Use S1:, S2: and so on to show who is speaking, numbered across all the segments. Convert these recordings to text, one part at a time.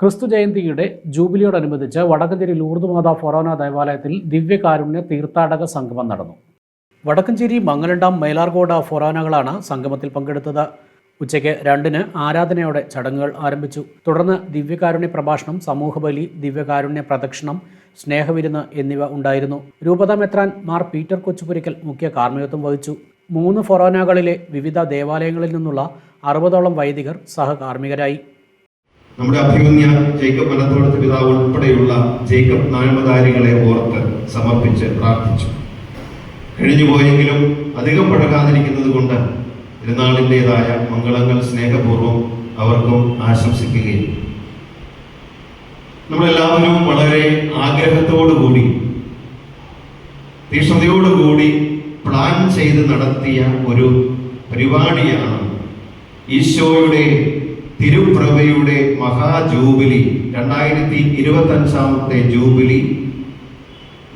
S1: ക്രിസ്തു ജയന്തിയുടെ ജൂബിലിയോടനുബന്ധിച്ച് വടക്കഞ്ചേരി ലൂർദുമാത ഫൊറോന ദേവാലയത്തിൽ ദിവ്യകാരുണ്യ തീർത്ഥാടക സംഗമം നടന്നു. വടക്കഞ്ചേരി മംഗലണ്ടാം മേലാർകോട ഫൊറോനകളാണ് സംഗമത്തിൽ പങ്കെടുത്തത്. ഉച്ചയ്ക്ക് രണ്ടിന് ആരാധനയോടെ ചടങ്ങുകൾ ആരംഭിച്ചു. തുടർന്ന് ദിവ്യകാരുണ്യ പ്രഭാഷണം സമൂഹബലി ദിവ്യകാരുണ്യ പ്രദക്ഷിണം സ്നേഹവിരുന്ന് എന്നിവ ഉണ്ടായിരുന്നു. രൂപത മെത്രാൻ മാർ പീറ്റർ കൊച്ചുപുരിക്കൽ മുഖ്യ കാർമ്മികത്വം വഹിച്ചു. മൂന്ന് ഫൊറോനകളിലെ വിവിധ ദേവാലയങ്ങളിൽ നിന്നുള്ള അറുപതോളം വൈദികർ സഹകാർമ്മികരായി.
S2: നമ്മുടെ അഭിമന്യ ജേക്കബ് മനത്തോടത്ത് പിതാവ് ഉൾപ്പെടെയുള്ള ജേക്കബ് നാമധാരികളെ ഓർത്ത് സമർപ്പിച്ച് പ്രാർത്ഥിച്ചു. കഴിഞ്ഞു പോയെങ്കിലും അധികം പഴകാതിരിക്കുന്നത് കൊണ്ട് തിരുനാളിന്റെതായ മംഗളങ്ങൾ സ്നേഹപൂർവം അവർക്കും ആശംസിക്കുകയും നമ്മളെല്ലാവരും വളരെ ആഗ്രഹത്തോടുകൂടി തീക്ഷ്ണതയോടുകൂടി പ്ലാൻ ചെയ്ത് നടത്തിയ ഒരു പരിപാടിയാണ് ഈശോയുടെ തിരുപ്രഭയുടെ മഹാജൂബിലി രണ്ടായിരത്തി ഇരുപത്തി അഞ്ചാമത്തെ ജൂബിലി.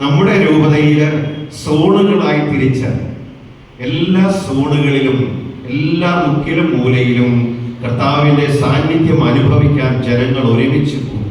S2: നമ്മുടെ രൂപതയിൽ സോണുകളായി തിരിച്ച എല്ലാ സോണുകളിലും എല്ലാ മുക്കിലും മൂലയിലും കർത്താവിന്റെ സാന്നിധ്യം അനുഭവിക്കാൻ ജനങ്ങൾ ഒരുമിച്ച് കൂടും